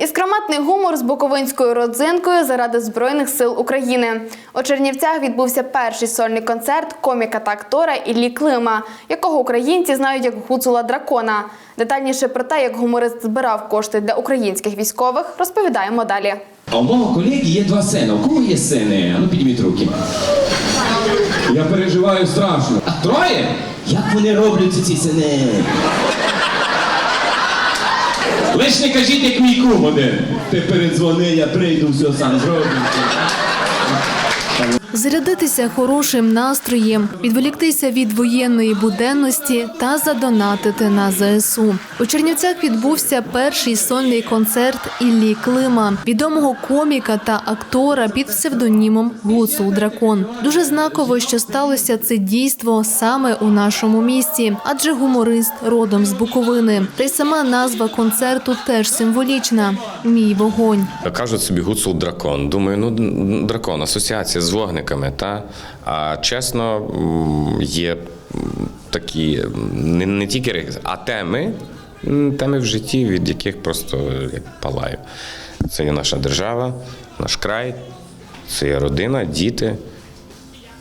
Іскрометний гумор з буковинською родзинкою заради Збройних сил України. У Чернівцях відбувся перший сольний концерт коміка та актора Іллі Клима, якого українці знають як Гуцула Дракона. Детальніше про те, як гуморист збирав кошти для українських військових, розповідаємо далі. А у мого колеги є два сина. У кого є сини? Ну підніміть руки. Я переживаю страшно. А троє? Як вони роблять ці сини? Лиш не кажіть, як мій кум один. Ти передзвони, я прийду, все сам зроблю. Зарядитися хорошим настроєм, відволіктися від воєнної буденності та задонатити на ЗСУ. У Чернівцях відбувся перший сольний концерт Іллі Клима, відомого коміка та актора під псевдонімом Гуцул Дракон. Дуже знаково, що сталося це дійство саме у нашому місті, адже гуморист родом з Буковини. Та й сама назва концерту теж символічна Мій вогонь. Кажуть собі гуцул дракон. Думаю, ну дракон, асоціація з вогниками. Та? А чесно, є такі не, не тільки а теми, теми в житті, від яких просто палаю. Це є наша держава, наш край, це є родина, діти.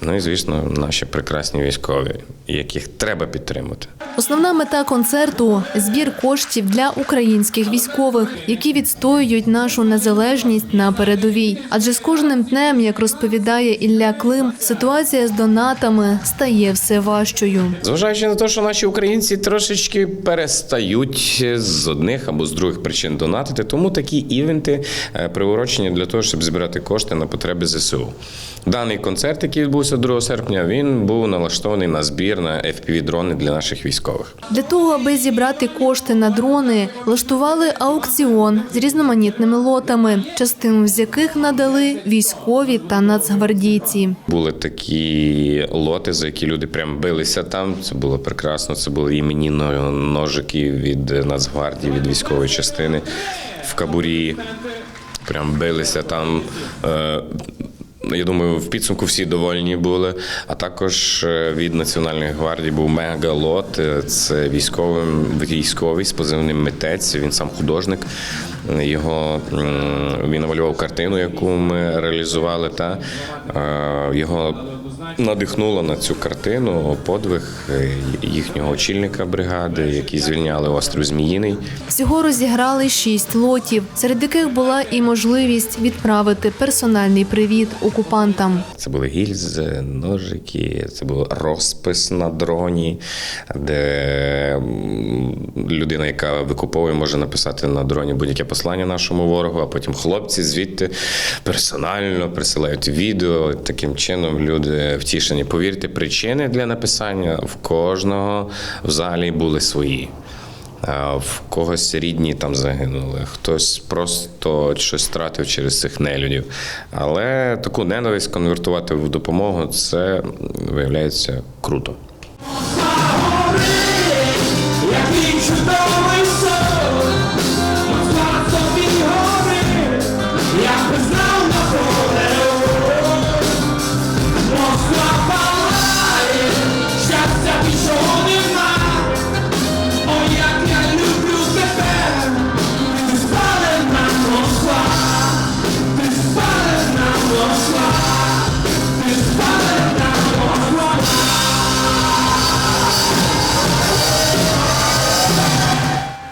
Ну і, звісно, наші прекрасні військові, яких треба підтримати. Основна мета концерту збір коштів для українських військових, які відстоюють нашу незалежність на передовій. Адже з кожним днем, як розповідає Ілля Клим, ситуація з донатами стає все важчою. Зважаючи на те, що наші українці трошечки перестають з одних або з других причин донатити, тому такі івенти е, приурочені для того, щоб збирати кошти на потреби ЗСУ. Даний концерт, який відбувся 2 серпня, він був налаштований на збір на FPV-дрони для наших військових. Для того, аби зібрати кошти на дрони, влаштували аукціон з різноманітними лотами, частину з яких надали військові та нацгвардійці. Були такі лоти, за які люди прям билися там. Це було прекрасно. Це були іменні но- ножики від Нацгвардії, від військової частини в Кабурі. Прям билися там. Е, Я думаю, в підсумку всі довольні були. А також е, від Національної гвардії був мегалот. Е, Це військовий, військовий з позивним митець. Він сам художник. Його він намалював картину, яку ми реалізували. Та е, його надихнуло на цю картину подвиг е, їхнього очільника бригади, які звільняли острів Зміїний. Всього розіграли шість лотів, серед яких була і можливість відправити персональний привіт окупантам. Це були гільзи, ножики, це був розпис на дроні, де людина, яка викуповує, може написати на дроні будь-яке послання нашому ворогу, а потім хлопці звідти персонально присилають відео. Таким чином люди втішені. Повірте, причини для написання в кожного в залі були свої. В когось рідні там загинули, хтось просто щось втратив через цих нелюдів. Але таку ненависть конвертувати в допомогу це виявляється круто.